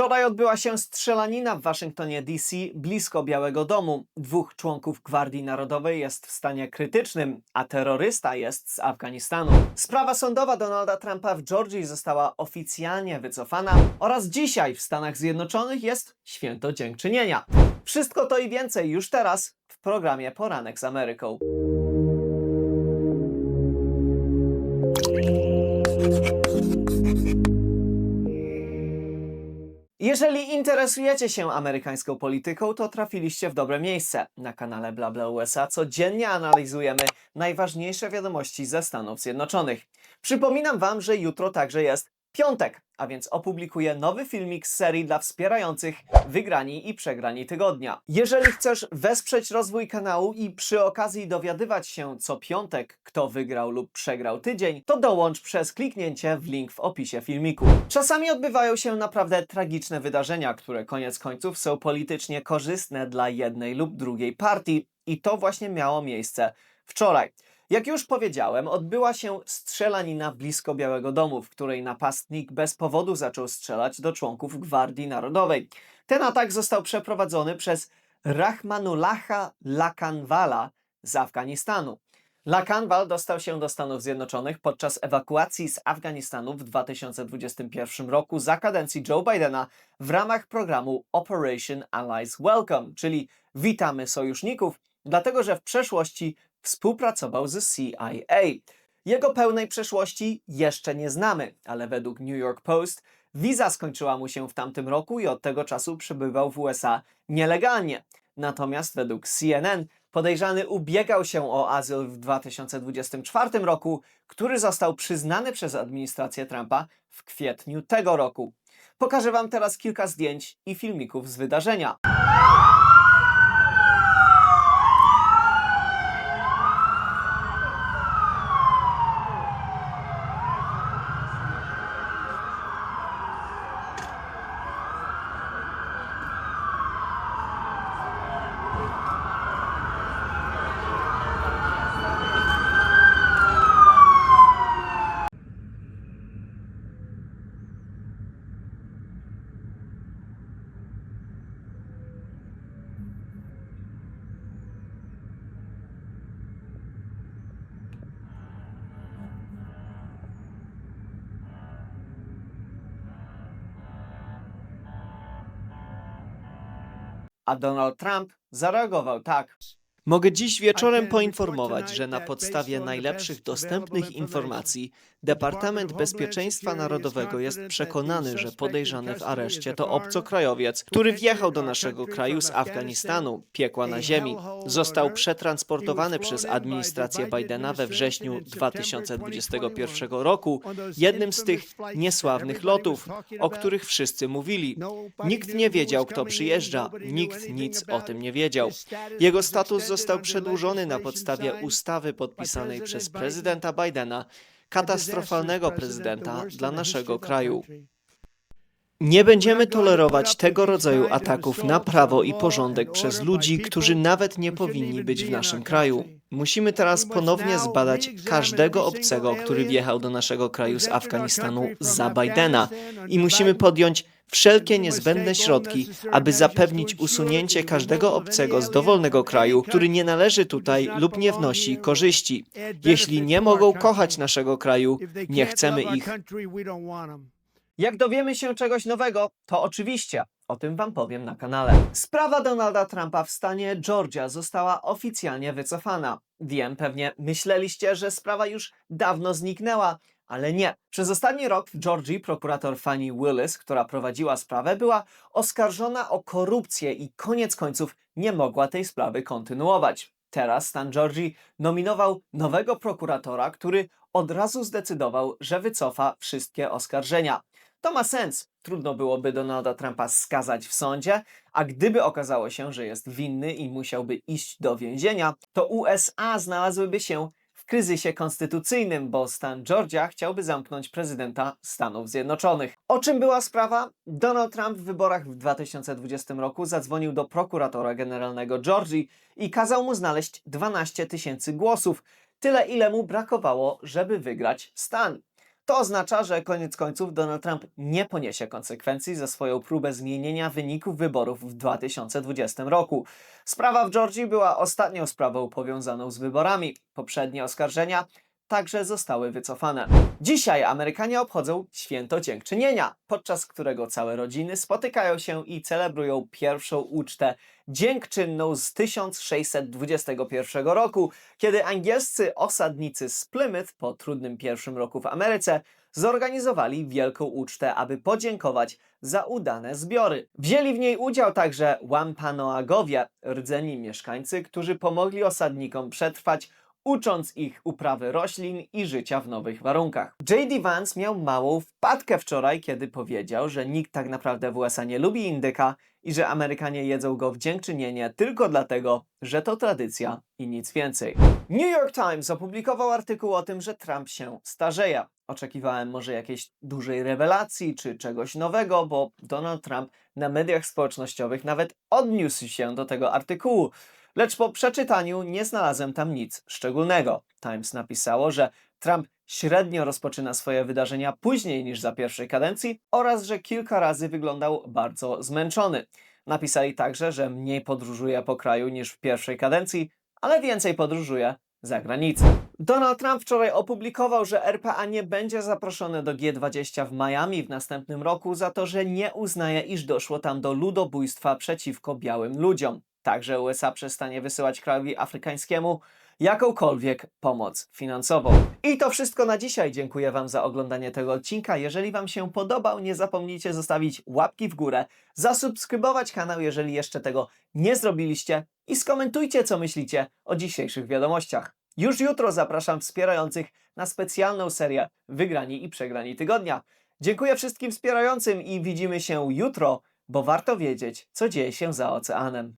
Wczoraj odbyła się strzelanina w Waszyngtonie DC blisko Białego Domu. Dwóch członków Gwardii Narodowej jest w stanie krytycznym, a terrorysta jest z Afganistanu. Sprawa sądowa Donalda Trumpa w Georgii została oficjalnie wycofana oraz dzisiaj w Stanach Zjednoczonych jest święto dziękczynienia. Wszystko to i więcej już teraz w programie Poranek z Ameryką. Jeżeli interesujecie się amerykańską polityką, to trafiliście w dobre miejsce. Na kanale BlaBla USA codziennie analizujemy najważniejsze wiadomości ze Stanów Zjednoczonych. Przypominam Wam, że jutro także jest piątek, a więc opublikuję nowy filmik z serii dla wspierających wygrani i przegrani tygodnia. Jeżeli chcesz wesprzeć rozwój kanału i przy okazji dowiadywać się co piątek, kto wygrał lub przegrał tydzień, to dołącz przez kliknięcie w link w opisie filmiku. Czasami odbywają się naprawdę tragiczne wydarzenia, które koniec końców są politycznie korzystne dla jednej lub drugiej partii i to właśnie miało miejsce wczoraj. Jak już powiedziałem, odbyła się strzelanina blisko Białego Domu, w której napastnik bez powodu zaczął strzelać do członków Gwardii Narodowej. Ten atak został przeprowadzony przez Rahmanullaha Lakanwala z Afganistanu. Lakanwal dostał się do Stanów Zjednoczonych podczas ewakuacji z Afganistanu w 2021 roku za kadencji Joe Bidena w ramach programu Operation Allies Welcome, czyli Witamy Sojuszników, dlatego że w przeszłości współpracował z CIA. Jego pełnej przeszłości jeszcze nie znamy, ale według New York Post wiza skończyła mu się w tamtym roku i od tego czasu przebywał w USA nielegalnie. Natomiast według CNN podejrzany ubiegał się o azyl w 2024 roku, który został przyznany przez administrację Trumpa w kwietniu tego roku. Pokażę Wam teraz kilka zdjęć i filmików z wydarzenia. A Donald Trump zareagował tak. Mogę dziś wieczorem poinformować, że na podstawie najlepszych dostępnych informacji Departament Bezpieczeństwa Narodowego jest przekonany, że podejrzany w areszcie to obcokrajowiec, który wjechał do naszego kraju z Afganistanu, piekła na ziemi. Został przetransportowany przez administrację Bidena we wrześniu 2021 roku, jednym z tych niesławnych lotów, o których wszyscy mówili. Nikt nie wiedział, kto przyjeżdża, nikt nic o tym nie wiedział. Jego status został przedłużony na podstawie ustawy podpisanej przez prezydenta Bidena, katastrofalnego prezydenta dla naszego kraju. Nie będziemy tolerować tego rodzaju ataków na prawo i porządek przez ludzi, którzy nawet nie powinni być w naszym kraju. Musimy teraz ponownie zbadać każdego obcego, który wjechał do naszego kraju z Afganistanu za Bidena i musimy podjąć wszelkie niezbędne środki, aby zapewnić usunięcie każdego obcego z dowolnego kraju, który nie należy tutaj lub nie wnosi korzyści. Jeśli nie mogą kochać naszego kraju, nie chcemy ich. Jak dowiemy się czegoś nowego, to oczywiście o tym Wam powiem na kanale. Sprawa Donalda Trumpa w stanie Georgia została oficjalnie wycofana. Wiem, pewnie myśleliście, że sprawa już dawno zniknęła, ale nie. Przez ostatni rok w Georgii prokurator Fannie Willis, która prowadziła sprawę, była oskarżona o korupcję i koniec końców nie mogła tej sprawy kontynuować. Teraz stan Georgii nominował nowego prokuratora, który od razu zdecydował, że wycofa wszystkie oskarżenia. To ma sens. Trudno byłoby Donalda Trumpa skazać w sądzie, a gdyby okazało się, że jest winny i musiałby iść do więzienia, to USA znalazłyby się w kryzysie konstytucyjnym, bo stan Georgia chciałby zamknąć prezydenta Stanów Zjednoczonych. O czym była sprawa? Donald Trump w wyborach w 2020 roku zadzwonił do prokuratora generalnego Georgii i kazał mu znaleźć 12 tysięcy głosów, tyle ile mu brakowało, żeby wygrać stan. To oznacza, że koniec końców Donald Trump nie poniesie konsekwencji za swoją próbę zmienienia wyników wyborów w 2020 roku. Sprawa w Georgii była ostatnią sprawą powiązaną z wyborami. Poprzednie oskarżenia także zostały wycofane. Dzisiaj Amerykanie obchodzą święto dziękczynienia, podczas którego całe rodziny spotykają się i celebrują pierwszą ucztę dziękczynną z 1621 roku, kiedy angielscy osadnicy z Plymouth po trudnym pierwszym roku w Ameryce zorganizowali wielką ucztę, aby podziękować za udane zbiory. Wzięli w niej udział także Wampanoagowie, rdzeni mieszkańcy, którzy pomogli osadnikom przetrwać ucząc ich uprawy roślin i życia w nowych warunkach. J.D. Vance miał małą wpadkę wczoraj, kiedy powiedział, że nikt tak naprawdę w USA nie lubi indyka i że Amerykanie jedzą go w dziękczynienie tylko dlatego, że to tradycja i nic więcej. New York Times opublikował artykuł o tym, że Trump się starzeje. Oczekiwałem może jakiejś dużej rewelacji czy czegoś nowego, bo Donald Trump na mediach społecznościowych nawet odniósł się do tego artykułu. Lecz po przeczytaniu nie znalazłem tam nic szczególnego. Times napisało, że Trump średnio rozpoczyna swoje wydarzenia później niż za pierwszej kadencji oraz że kilka razy wyglądał bardzo zmęczony. Napisali także, że mniej podróżuje po kraju niż w pierwszej kadencji, ale więcej podróżuje za granicę. Donald Trump wczoraj opublikował, że RPA nie będzie zaproszone do G20 w Miami w następnym roku za to, że nie uznaje, iż doszło tam do ludobójstwa przeciwko białym ludziom. Także USA przestanie wysyłać krajowi afrykańskiemu jakąkolwiek pomoc finansową. I to wszystko na dzisiaj. Dziękuję Wam za oglądanie tego odcinka. Jeżeli Wam się podobał, nie zapomnijcie zostawić łapki w górę, zasubskrybować kanał, jeżeli jeszcze tego nie zrobiliście i skomentujcie, co myślicie o dzisiejszych wiadomościach. Już jutro zapraszam wspierających na specjalną serię Wygrani i Przegrani Tygodnia. Dziękuję wszystkim wspierającym i widzimy się jutro, bo warto wiedzieć, co dzieje się za oceanem.